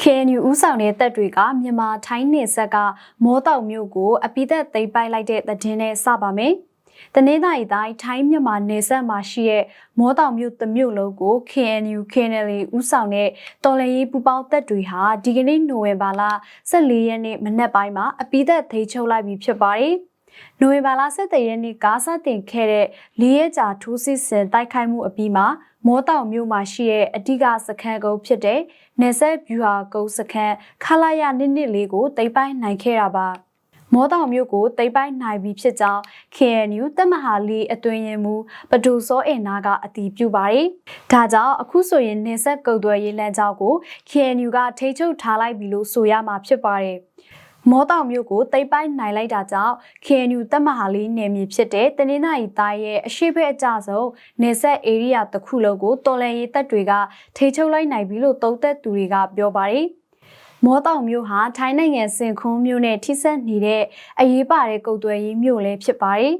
KNU ဦးဆောင်တဲ့တပ်တွေကမြန်မာထိုင်းနယ်ဆက်ကမောတောက်မြို့ကိုအပိသက်သိမ်းပိုက်လိုက်တဲ့သတင်းနဲ့စပါမယ်။တနင်္သာရီတိုင်းထိုင်းမြန်မာနယ်စပ်မှာရှိတဲ့မောတောက်မြို့တစ်မြို့လုံးကို KNU KNL ဦးဆောင်တဲ့တော်လှန်ရေးပူးပေါင်းတပ်တွေဟာဒီကနေ့နိုဝင်ဘာလ14ရက်နေ့မနက်ပိုင်းမှာအပိသက်သိမ်းချုပ်လိုက်ပြီဖြစ်ပါတယ်။ နိုဝင်ဘာလ17ရက်နေ့ကစတင်ခဲ့တဲ့၄ရက်ကြာထိုးစစ်ဆင်တိုက်ခိုက်မှုအပြီးမှာမောတောင်မြို့မှာရှိတဲ့အဓိကစခန်းကုန်းဖြစ်တဲ့နေဆက်ဗျူဟာကုန်းစခန်းခလာရနစ်နစ်လေးကိုတိမ့်ပိုင်နိုင်ခဲ့တာပါမောတောင်မြို့ကိုတိမ့်ပိုင်နိုင်ပြီဖြစ်ကြောင်း KNU တပ်မဟာလေးအတွင်ရင်မူပဒူစောအင်နာကအတည်ပြုပါတယ်။ဒါကြောင့်အခုဆိုရင်နေဆက်ကုတ်သွဲရေးလမ်းကြောင်းကို KNU ကထိချုပ်ထားလိုက်ပြီလို့ဆိုရမှာဖြစ်ပါတယ်။ မောတောင်မြို့ကိုတိမ့်ပိုင်နိုင်လိုက်တာကြောင့် KNU တပ်မဟာလေးနယ်မြေဖြစ်တဲ့တနင်္သာရီတိုင်းရဲ့အရှိဘက်အကြဆုံးနေဆက် area တစ်ခုလုံးကိုတော်လန်ရေးတပ်တွေကထိချုပ်လိုက်နိုင်ပြီလို့သုံးသက်သူတွေကပြောပါတယ်။မောတောင်မြို့ဟာထိုင်းနိုင်ငံစင်ခွန်းမြို့နဲ့ထိစပ်နေတဲ့အရေးပါတဲ့ကုတ်သွဲရေးမြို့လည်းဖြစ်ပါတယ်